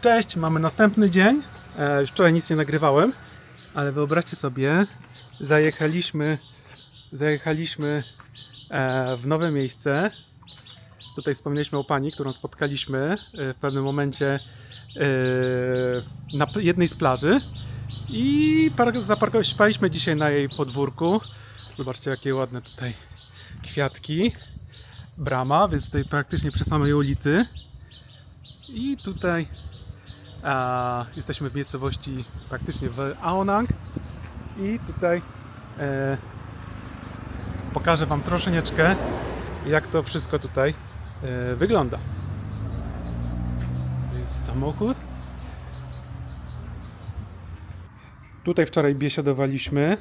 Cześć, mamy następny dzień. E, już wczoraj nic nie nagrywałem, ale wyobraźcie sobie, zajechaliśmy, zajechaliśmy e, w nowe miejsce. Tutaj wspomnieliśmy o pani, którą spotkaliśmy e, w pewnym momencie e, na jednej z plaży i par- zaparkowaliśmy dzisiaj na jej podwórku. Zobaczcie, jakie ładne tutaj kwiatki. Brama, więc tutaj praktycznie przy samej ulicy. I tutaj a, jesteśmy w miejscowości praktycznie w Aonang. I tutaj e, pokażę Wam troszeczkę, jak to wszystko tutaj e, wygląda. To jest samochód. Tutaj wczoraj biesiadowaliśmy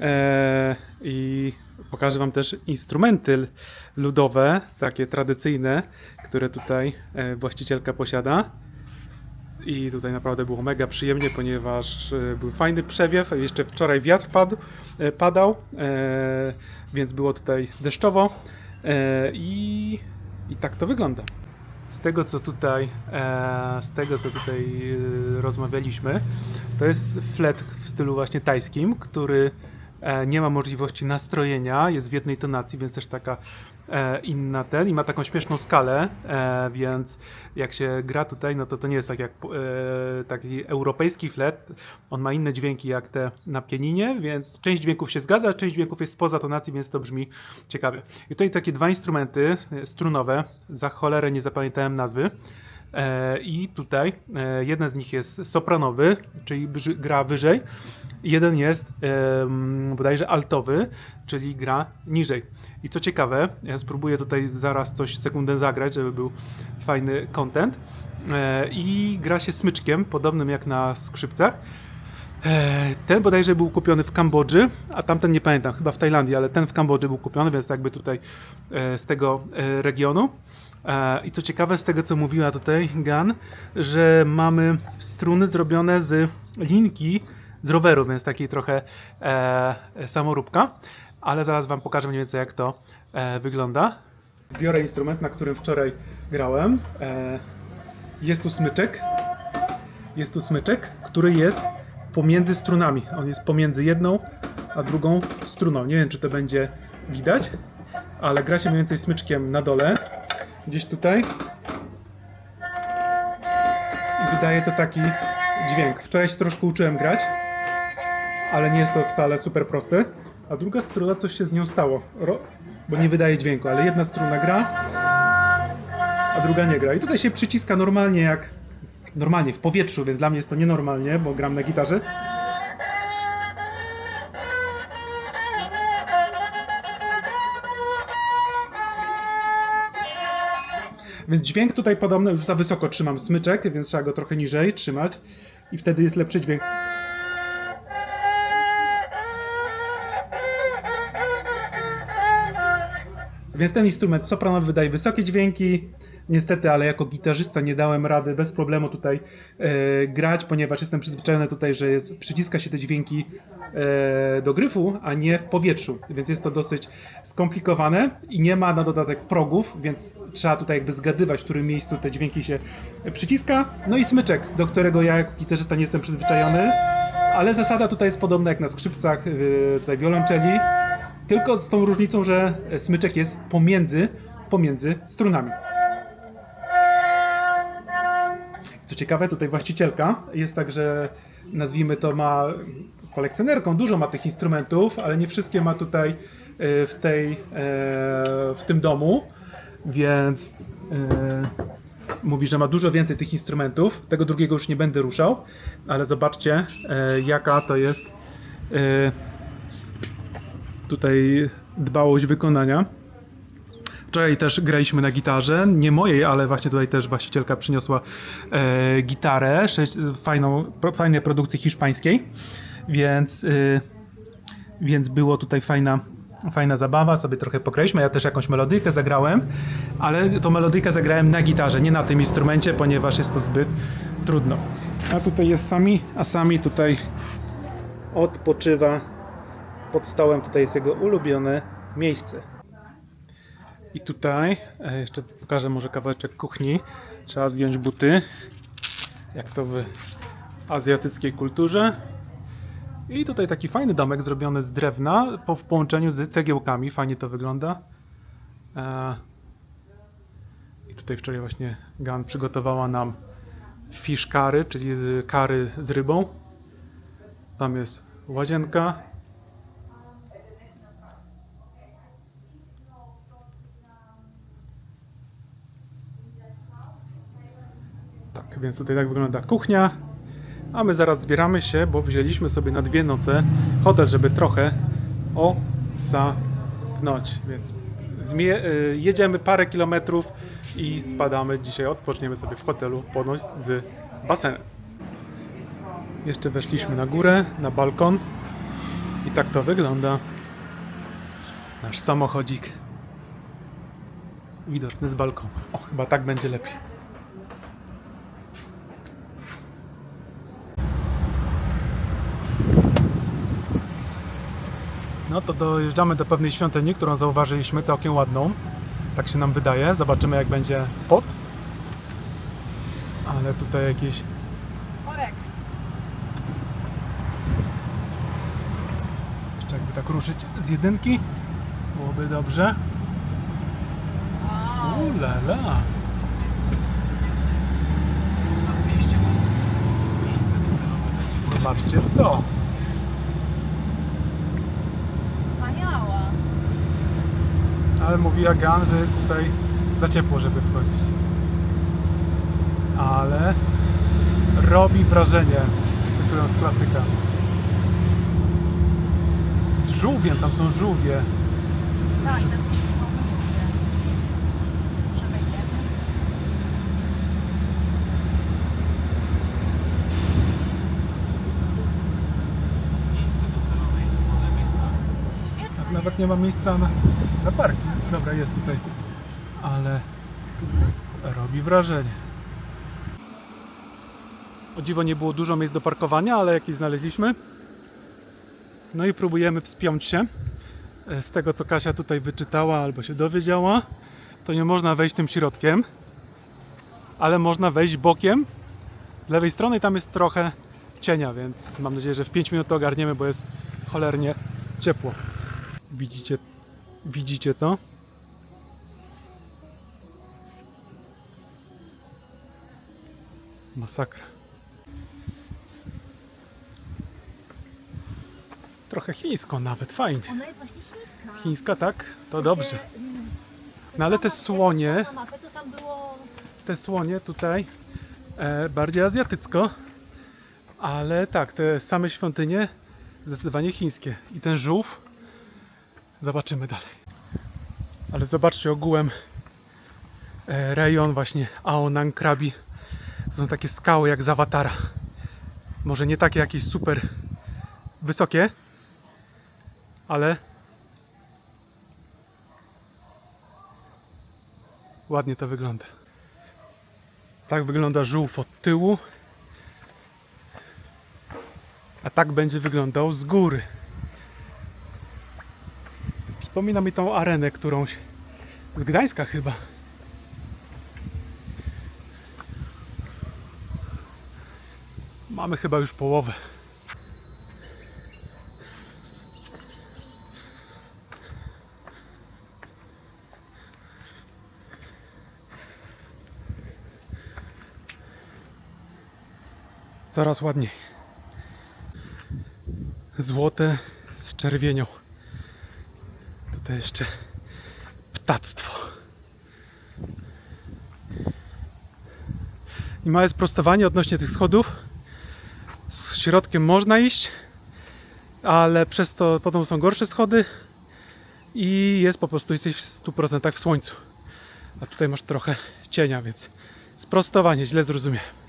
e, i pokażę Wam też instrumenty ludowe, takie tradycyjne, które tutaj e, właścicielka posiada. I tutaj naprawdę było mega przyjemnie, ponieważ e, był fajny przewiew. Jeszcze wczoraj wiatr padł, e, padał, e, więc było tutaj deszczowo. I, I tak to wygląda. Z tego co tutaj, z tego co tutaj rozmawialiśmy, to jest flet w stylu właśnie tajskim, który nie ma możliwości nastrojenia, jest w jednej tonacji, więc też taka inna ten i ma taką śmieszną skalę, e, więc jak się gra tutaj, no to to nie jest tak jak e, taki europejski flet, on ma inne dźwięki jak te na pianinie, więc część dźwięków się zgadza, część dźwięków jest spoza tonacji, więc to brzmi ciekawie. I tutaj takie dwa instrumenty e, strunowe, za cholerę nie zapamiętałem nazwy. E, I tutaj e, jeden z nich jest sopranowy, czyli gra wyżej, jeden jest em, bodajże altowy, czyli gra niżej. I co ciekawe, ja spróbuję tutaj zaraz coś sekundę zagrać, żeby był fajny content. E, I gra się smyczkiem, podobnym jak na skrzypcach. E, Ten bodajże był kupiony w Kambodży, a tamten nie pamiętam, chyba w Tajlandii, ale ten w Kambodży był kupiony, więc jakby tutaj e, z tego regionu. I co ciekawe, z tego co mówiła tutaj Gan, że mamy struny zrobione z linki z roweru, więc taki trochę e, samoróbka, ale zaraz Wam pokażę mniej więcej jak to e, wygląda. Biorę instrument, na którym wczoraj grałem. E, jest tu smyczek, jest tu smyczek, który jest pomiędzy strunami. On jest pomiędzy jedną a drugą struną. Nie wiem, czy to będzie widać, ale gra się mniej więcej smyczkiem na dole, gdzieś tutaj. I wydaje to taki dźwięk. Wczoraj się troszkę uczyłem grać, ale nie jest to wcale super proste. A druga struna, coś się z nią stało, Ro- bo nie wydaje dźwięku, ale jedna struna gra, a druga nie gra. I tutaj się przyciska normalnie jak normalnie w powietrzu, więc dla mnie jest to nienormalnie, bo gram na gitarze. Więc dźwięk tutaj podobny, już za wysoko trzymam smyczek, więc trzeba go trochę niżej trzymać i wtedy jest lepszy dźwięk. Więc ten instrument sopranowy wydaje wysokie dźwięki. Niestety, ale jako gitarzysta nie dałem rady bez problemu tutaj e, grać, ponieważ jestem przyzwyczajony tutaj, że jest, przyciska się te dźwięki e, do gryfu, a nie w powietrzu. Więc jest to dosyć skomplikowane i nie ma na dodatek progów, więc trzeba tutaj jakby zgadywać, w którym miejscu te dźwięki się przyciska. No i smyczek, do którego ja jako gitarzysta nie jestem przyzwyczajony. Ale zasada tutaj jest podobna jak na skrzypcach, yy, tutaj wiolonczeli. Tylko z tą różnicą, że smyczek jest pomiędzy, pomiędzy strunami. Co ciekawe, tutaj właścicielka jest tak, że nazwijmy to ma kolekcjonerką, dużo ma tych instrumentów, ale nie wszystkie ma tutaj e, w tej, e, w tym domu, więc e, mówi, że ma dużo więcej tych instrumentów. Tego drugiego już nie będę ruszał, ale zobaczcie jaka to jest tutaj dbałość wykonania. Wczoraj też graliśmy na gitarze, nie mojej, ale właśnie tutaj też właścicielka przyniosła e, gitarę, sześć, fajną, pro, hiszpańskiej, więc, e, więc było tutaj fajna, fajna zabawa, sobie trochę pograliśmy, ja też jakąś melodyjkę zagrałem, ale tą melodyjkę zagrałem na gitarze, nie na tym instrumencie, ponieważ jest to zbyt trudno. A tutaj jest Sami, a Sami tutaj odpoczywa pod stołem, tutaj jest jego ulubione miejsce. I tutaj e, jeszcze pokażę może kawałeczek kuchni. Trzeba zdjąć buty. jak to w azjatyckiej kulturze. I tutaj taki fajny domek zrobiony z drewna po, w połączeniu z cegiełkami. Fajnie to wygląda. E, I tutaj wczoraj właśnie Gan przygotowała nam fish curry, czyli kary z rybą. Tam jest łazienka. Tak, więc tutaj tak wygląda kuchnia. A my zaraz zbieramy się, bo wzięliśmy sobie na dwie noce hotel, żeby trochę ocapnąć. Więc y, jedziemy parę kilometrów i spadamy. Dzisiaj odpoczniemy sobie w hotelu ponoć z basenem. Jeszcze weszliśmy na górę, na balkon i tak to wygląda. Nasz samochodzik widoczny z balkonu. O, chyba tak będzie lepiej. No to dojeżdżamy do pewnej świątyni, którą zauważyliśmy, całkiem ładną. Tak się nam wydaje. Zobaczymy jak będzie pod. Ale tutaj jakieś Korek. Jeszcze jakby tak ruszyć z jedynki, byłoby dobrze. Wow. Ulala. Zobaczcie to. Ale mówi Agan, że jest tutaj za ciepło, żeby wchodzić. Ale robi wrażenie, cytując klasyka. Z żółwiem, tam są żółwie. Tak, tam ci mówię. Że wejdziemy. Miejsce docelowe jest po lewej stronie. Świetnie. Teraz nawet nie ma miejsca na, na parking. Dobra, jest tutaj. Ale robi wrażenie. O dziwo nie było dużo miejsc do parkowania, ale jakieś znaleźliśmy. No i próbujemy wspiąć się. E, Z tego co Kasia tutaj wyczytała albo się dowiedziała, to nie można wejść tym środkiem, ale można wejść bokiem z lewej strony tam jest trochę cienia, więc mam nadzieję, że w 5 minut to ogarniemy, bo jest cholernie ciepło. Widzicie, widzicie to? Masakra. Trochę chińsko nawet, fajnie. Ona jest właśnie chińska. Chińska, tak? To dobrze. mm, No ale te słonie, te słonie tutaj e, bardziej azjatycko, ale tak, te same świątynie zdecydowanie chińskie. I ten żółw, zobaczymy dalej. Ale zobaczcie ogółem e, rejon właśnie Aonang Krabi. Są takie skały jak z. Może nie takie jakieś super wysokie, ale ładnie to wygląda. Tak wygląda żółw od tyłu. A tak będzie wyglądał z góry. Przypomina mi tą arenę, którąś z Gdańska chyba. Mamy chyba już połowę. Coraz ładniej. Złote z czerwienią. Tutaj jeszcze ptactwo. I małe sprostowanie odnośnie tych schodów. Z środkiem można iść, ale przez to potem są gorsze schody i jest po prostu jesteś w 100% w słońcu. A tutaj masz trochę cienia, więc sprostowanie, źle zrozumiałem.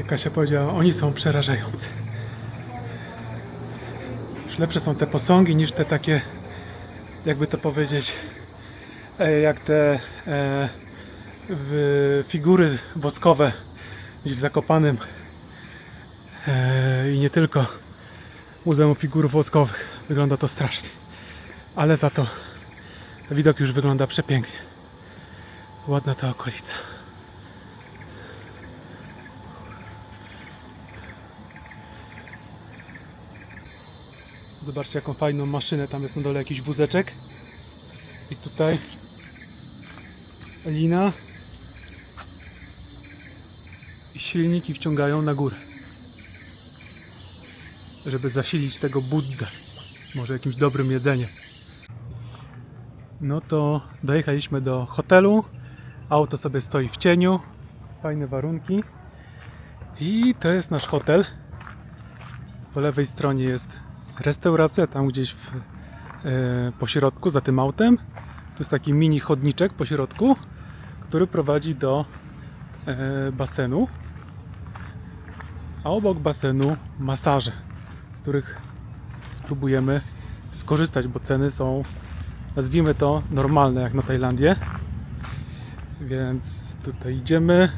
Jak Kasia powiedziała, oni są przerażający. Już lepsze są te posągi niż te takie, jakby to powiedzieć, e, jak te e, w figury woskowe gdzieś w Zakopanym e, i nie tylko Muzeum Figur Woskowych. Wygląda to strasznie, ale za to widok już wygląda przepięknie. Ładna ta okolica. Zobaczcie jaką fajną maszynę, tam jest na dole jakiś wózeczek. I tutaj lina i silniki wciągają na górę. Żeby zasilić tego Buddę. Może jakimś dobrym jedzeniem. No to dojechaliśmy do hotelu. Auto sobie stoi w cieniu. Fajne warunki. I to jest nasz hotel. Po lewej stronie jest restauracja, tam gdzieś w, e, po środku, za tym autem. Tu jest taki mini chodniczek po środku, który prowadzi do e, basenu. A obok basenu masaże, z których spróbujemy skorzystać, bo ceny są, nazwijmy to, normalne jak na Tajlandię. Więc tutaj idziemy.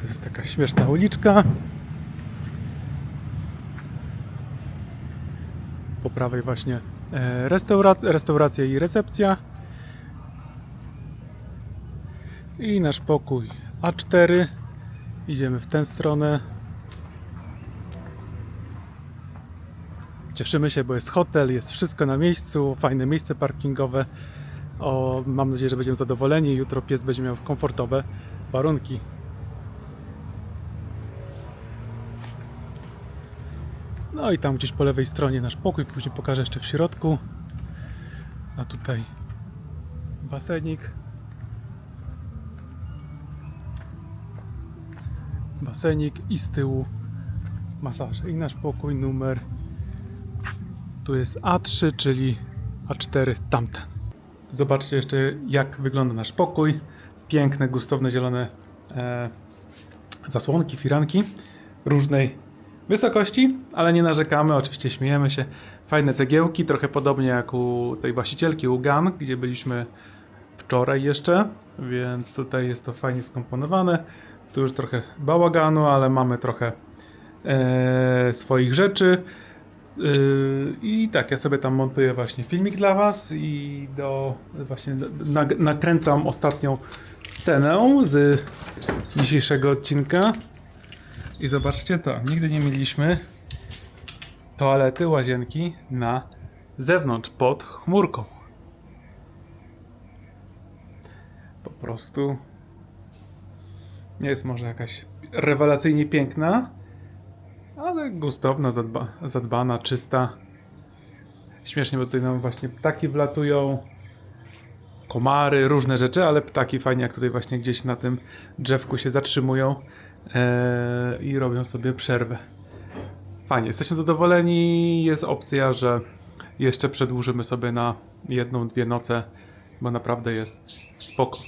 To jest taka śmieszna uliczka. Po prawej właśnie e, restaura- restauracja i recepcja. I nasz pokój A4. Idziemy w tę stronę. Cieszymy się, bo jest hotel, jest wszystko na miejscu, fajne miejsce parkingowe. O, mam nadzieję, że będziemy zadowoleni. Jutro pies będzie miał komfortowe warunki. No i tam gdzieś po lewej stronie nasz pokój, później pokażę jeszcze w środku. A tutaj basenik. Basenik i z tyłu masaże. I nasz pokój numer tu jest A3, czyli A4 tamten. Zobaczcie jeszcze jak wygląda nasz pokój. Piękne, gustowne, zielone e, zasłonki, firanki różnej wysokości, ale nie narzekamy, oczywiście śmiejemy się. Fajne cegiełki, trochę podobnie jak u tej właścicielki, u Gan, gdzie byliśmy wczoraj jeszcze, więc tutaj jest to fajnie skomponowane. Tu już trochę bałaganu, ale mamy trochę e, swoich rzeczy. Yy, I tak, ja sobie tam montuję właśnie filmik dla Was i do właśnie na, nakręcam ostatnią scenę z dzisiejszego odcinka. I zobaczcie to, nigdy nie mieliśmy toalety, łazienki na zewnątrz, pod chmurką. Po prostu nie jest może jakaś rewelacyjnie piękna, ale gustowna, zadba, zadbana, czysta. Śmiesznie, bo tutaj nam właśnie ptaki wlatują, komary, różne rzeczy, ale ptaki fajnie jak tutaj właśnie gdzieś na tym drzewku się zatrzymują i robią sobie przerwę. Fajnie, jesteśmy zadowoleni. Jest opcja, że jeszcze przedłużymy sobie na jedną, dwie noce, bo naprawdę jest spoko.